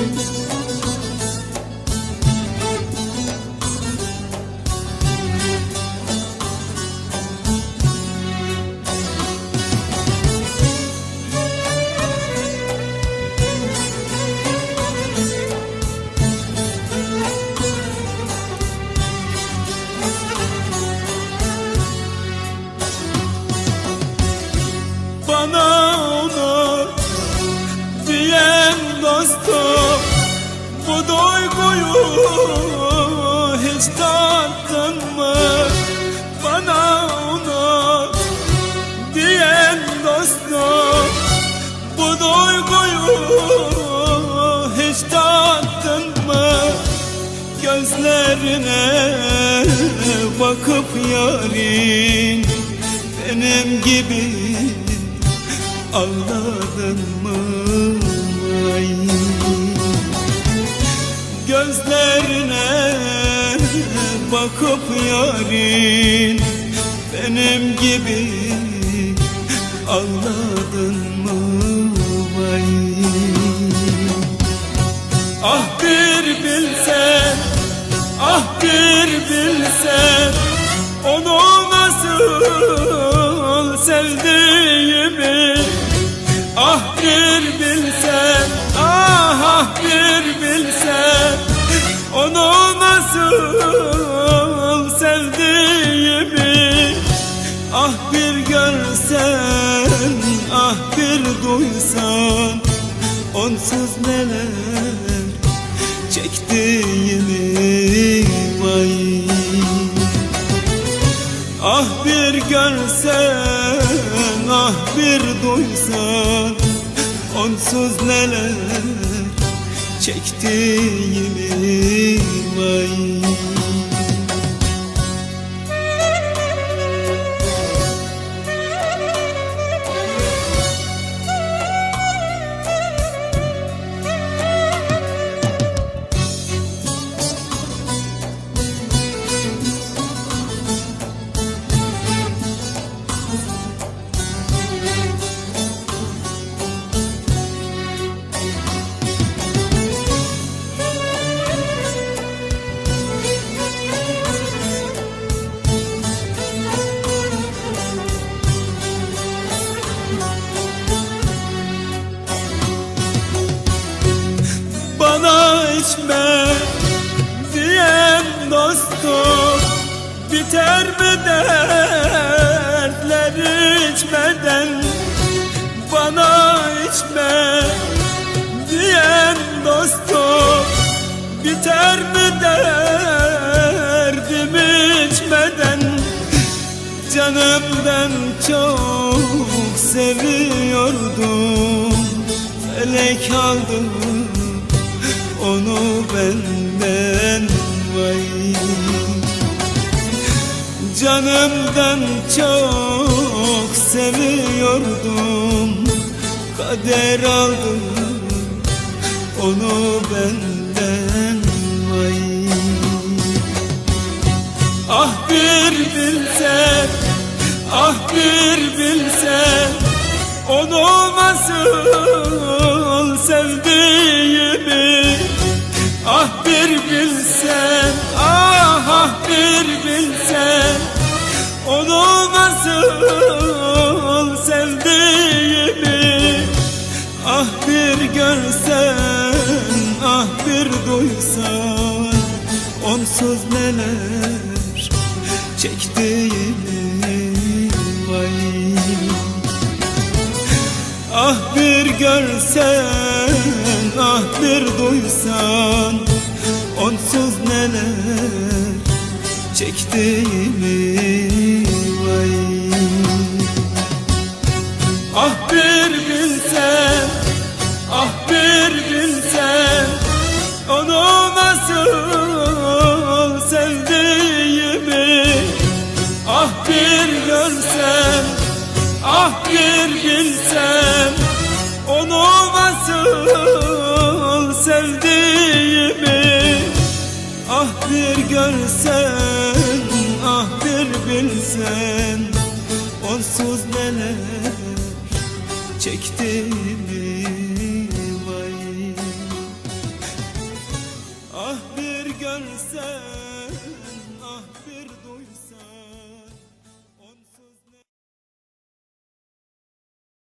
friends. Hiç tattın mı? Bana unut diyen dostum? Gözlerine bakıp yarin Benim gibi ağladın mı? Ay. Gözlerine bakıp yarin Benim gibi ağladın mı vay Ah bir bilsen, ah bir bilsen Onu nasıl sevdiğimi? Ah bir nasıl sevdiğimi Ah bir görsen, ah bir duysan Onsuz neler çektiğimi vay. Ah bir görsen, ah bir duysan Onsuz neler çektiğimi vay içme diyen dostum. Biter mi dertler içmeden? Bana içme diyen dostum. Biter mi derdim içmeden? Canımdan çok seviyordum. Felek aldı onu benden vay Canımdan çok seviyordum. Kader aldı onu benden vay Ah bir bilsen, ah bir bilsen Onu nasıl sevdiğimi nasıl sevdiğimi Ah bir görsen, ah bir duysan Onsuz neler çektiğimi vay. Ah bir görsen, ah bir duysan Onsuz neler çektiğimi Ah bir bilsen, ah bir bilsen Onu nasıl sevdiğimi Ah bir görsen, ah bir bilsen Onu nasıl sevdiğimi Ah bir görsen, ah bir bilsen Onsuz neler çektiğimi vay? Ah bir görsen,